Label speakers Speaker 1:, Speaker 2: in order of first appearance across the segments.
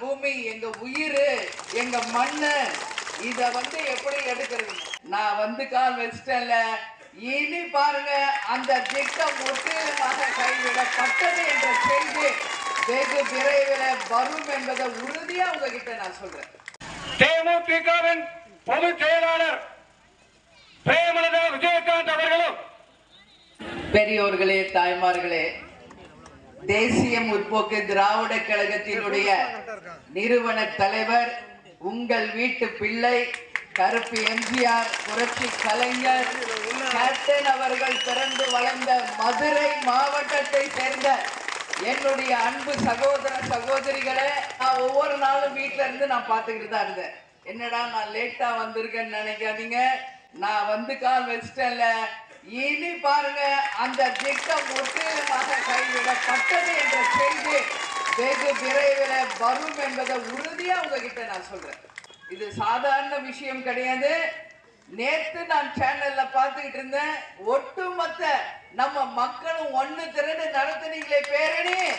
Speaker 1: பூமி எங்க உயிர் எங்க மண்ணு. இத வந்து எப்படி எடுக்கிறது? நான் வந்து கால் வச்சிட்டேன்ல. இனி பாருங்க அந்த திட்டம் முற்றிலுமாக கைவிடப்பட்டது என்ற செய்தி வெகு விரைவில் வரும் என்பதை உறுதியா உங்ககிட்ட நான் சொல்றேன்.
Speaker 2: தேமுதிகவின் பொதுச் செயலாளர் பிரேமலதா விஜயகாந்த் அவர்களும்
Speaker 1: பெரியோர்களே தாய்மார்களே தேசிய முற்போக்கு திராவிட கழகத்தினுடைய நிறுவன தலைவர் உங்கள் வீட்டு பிள்ளை கருப்பு எம்ஜிஆர் புரட்சி கலைஞர் கேப்டன் அவர்கள் பிறந்து வளர்ந்த மதுரை மாவட்டத்தை சேர்ந்த என்னுடைய அன்பு சகோதர சகோதரிகளை நான் ஒவ்வொரு நாளும் வீட்ல இருந்து நான் பார்த்துக்கிட்டு தான் இருந்தேன். என்னடா நான் லேட்டா வந்திருக்கேன்னு நினைக்காதீங்க. நான் வந்து கால் வச்சிட்டேன்ல. இனி பாருங்க அந்த திட்டம் முற்றிலுமாக வெகு விரைவில் வரும் என்பதை உறுதியா உங்ககிட்ட நான் சொல்றேன். இது சாதாரண விஷயம் கிடையாது. நேத்து நான் சேனல்ல பார்த்துக்கிட்டு இருந்தேன். ஒட்டுமொத்த நம்ம மக்களும் ஒண்ணு திரண்டு நடத்துனீங்களே பேரணி.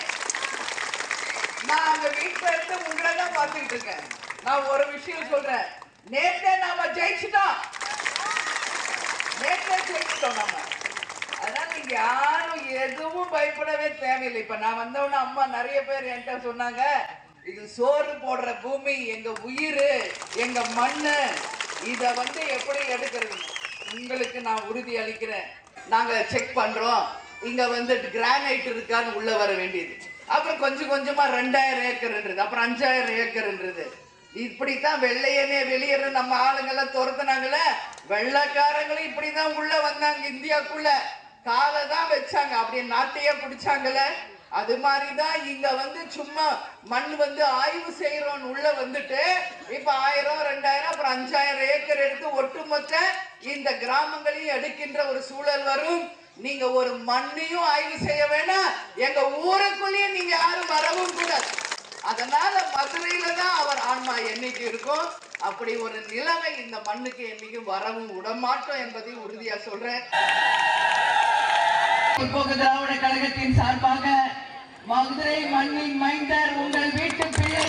Speaker 1: நான் அங்க வீட்டுல இருந்து உங்களை தான் பார்த்துக்கிட்டு இருக்கேன். நான் ஒரு விஷயம் சொல்றேன். நேத்தே நாம ஜெயிச்சிட்டோம். நேற்று ஜெயிச்சிட்டோம் நாம. அதனால நீங்க யாரும் எதுவும் பயப்படவே தேவையில்லை. இப்ப நான் வந்தவொடனே அம்மா நிறைய பேர் என்கிட்ட சொன்னாங்க இது சோறு போடுற பூமி எங்க உயிர் எங்க மண்ணு இத வந்து எப்படி எடுக்கிறது? உங்களுக்கு நான் உறுதி அளிக்கிறேன். நாங்க செக் பண்றோம். இங்க வந்து கிரானைட் இருக்கான்னு உள்ள வர வேண்டியது. அப்புறம் கொஞ்சம் கொஞ்சமா ரெண்டாயிரம் ஏக்கர்ன்றது அப்புறம் அஞ்சாயிரம் ஏக்கர்ன்றது. இப்படித்தான் வெள்ளையனே வெளியேற நம்ம ஆளுங்கெல்லாம் துரத்துனாங்கல்ல? வெள்ளைக்காரங்களும் இப்படிதான் உள்ள வந்தாங்க இந்தியாக்குள்ள. காலை தான் வச்சாங்க. அப்படியே நாட்டையே பிடிச்சாங்கல்ல. அது மாதிரிதான் இங்க வந்து சும்மா மண் வந்து ஆய்வு செய்யறோம்னு உள்ள வந்துட்டு இப்ப ஆயிரம் ரெண்டாயிரம் அப்புறம் அஞ்சாயிரம் ஏக்கர் எடுத்து ஒட்டுமொத்த இந்த கிராமங்களையும் எடுக்கின்ற ஒரு சூழல் வரும். நீங்க ஒரு மண்ணையும் ஆய்வு செய்ய வேணாம். எங்க ஊருக்குள்ளேயே நீங்க யாரும் வரவும் கூடாது. அதனால மதுரையில தான் அவர் ஆன்மா என்னைக்கு இருக்கும்? அப்படி ஒரு நிலைமை இந்த மண்ணுக்கு என்னைக்கும் வரவும் விடமாட்டோம் என்பதை உறுதியா சொல்றேன். முற்போக்கு திராவிட கழகத்தின் சார்பாக மதுரை மண்ணின் மைந்தர் உங்கள் வீட்டு பிள்ளை